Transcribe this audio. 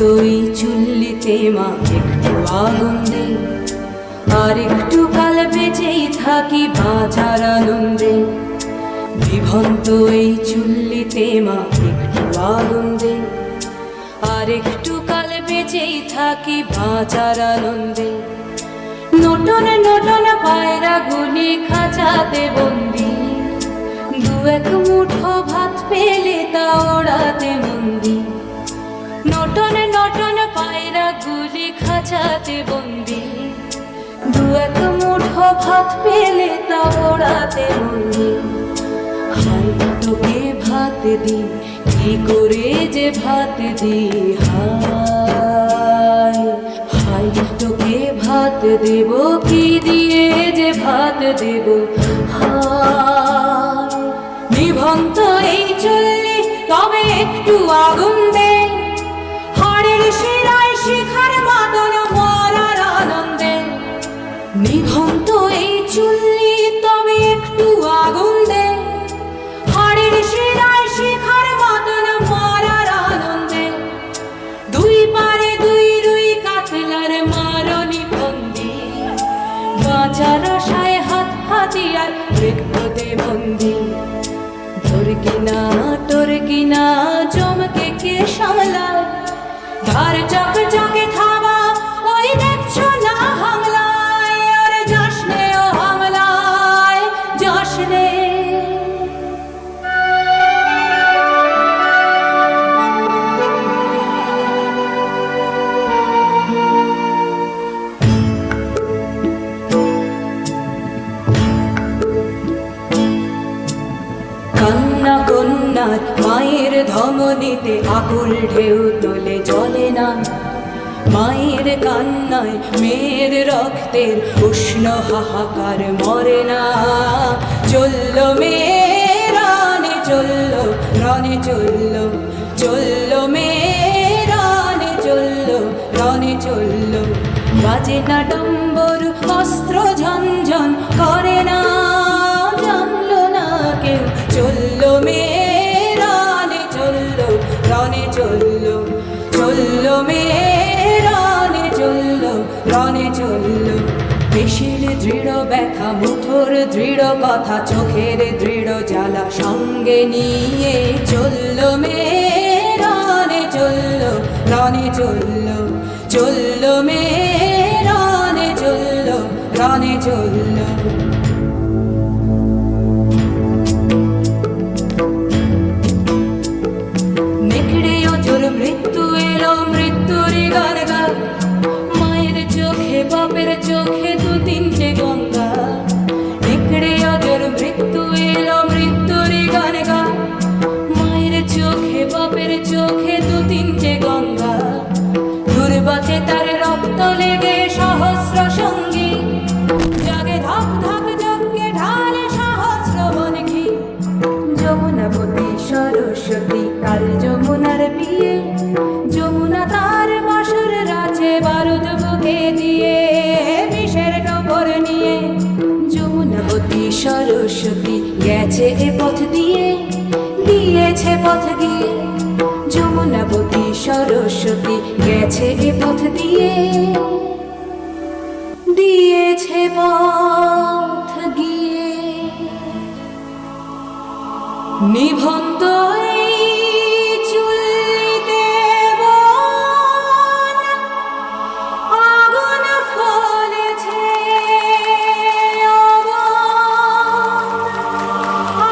নিভন্তই চুল্লিতে মা, একটু আগুন দে। আর একটু কাল বেঁচেই থাকি বাঁচার আনন্দে। বিভন্ত এই চুল্লিতে মা, একটু আগুন দে। আর একটু কাল বেঁচেই থাকি বাঁচার আনন্দে। নটন নটন পায়রা গুলি খাঁচাতে বন্দি। দু এক মুঠো খাঁচাতে বন্দি। দু এক মুঠো ভাত পেলে তা ওড়াতে মন্দি হাই তোকে ভাত দি কি করে যে ভাত দি হাই? হাই তোকে ভাত দেব, কি দিয়ে যে ভাত দেব হাই? নিভন্ত নিভন্ত এই চুল্লি, তবে একটু আগুন দে। হাড়ের শিরায় শিখার মাদন মরার আনন্দে। দুই পারে দুই রুই কাতলার মারনি বন্দি। বাঁচার আশায় হাত হাতিয়ার মৃত্যুতে বন্দি। তোর কিনা তোর কিনা জমকে কে সামলায়? ধার চক কান্না কন্যার মায়ের ধমনীতে আকুল ঢেউ তোলে, জলে না। মায়ের কান্নায় মেয়ের রক্তের উষ্ণ হাহাকার মরে না। চলল মেয়ে রানে চলল, রনে চলল চলল মেয়ে রানে চলল, রনে চলল। বাজে না ডম্বর, অস্ত্র ঝনঝন করে না। চলল পেশির দৃঢ় ব্যথা, মুঠোর দৃঢ় কথা, চোখের দৃঢ় জ্বালা সঙ্গে নিয়ে চলল মে রানে চলল, রনে চলল চলল মে রানে চলল, রনে চলল। তিনটে গঙ্গা। দুর্বাচে তার রক্ত লেগে সহস্র সঙ্গী। জাগে ধক ধক যজ্ঞে ঢালে সহস্র মন ঘি যমুনাবতী সরস্বতী, কাল যমুনার বিয়ে। যমুনা তার বাসর রাজে বারুদ বুকে দিয়ে, বিষের ডবর নিয়ে। যমুনাবতী সরস্বতী গেছে এ পথ দিয়ে, দিয়েছে পথ গিয়ে যমুনাবতী সরস্বতী গেছে এ পথ দিয়ে। দিয়েছে পথ গিয়ে। নিভন্ত